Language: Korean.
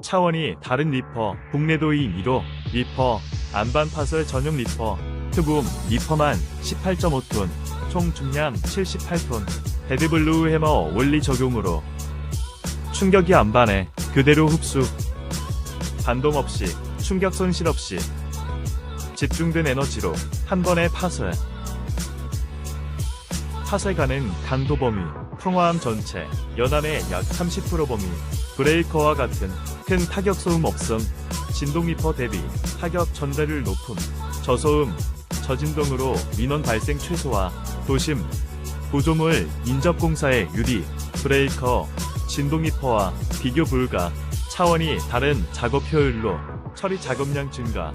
차원이 다른 리퍼, 국내도이 1호, 리퍼, 안반 파설 전용 리퍼, 트붐, 리퍼만 18.5톤, 총 중량 78톤, 데드블루 해머 원리 적용으로. 충격이 안반에 그대로 흡수, 반동 없이, 충격 손실 없이, 집중된 에너지로 한 번에 파설. 파쇄 가능 강도 범위, 풍화함 전체, 연함의 약 30% 범위, 브레이커와 같은 큰 타격 소음 없음, 진동 리퍼 대비 타격 전달률 높음, 저소음, 저진동으로 민원 발생 최소화, 도심, 구조물 인접 공사의 유리, 브레이커, 진동 리퍼와 비교 불가, 차원이 다른 작업 효율로 처리 작업량 증가,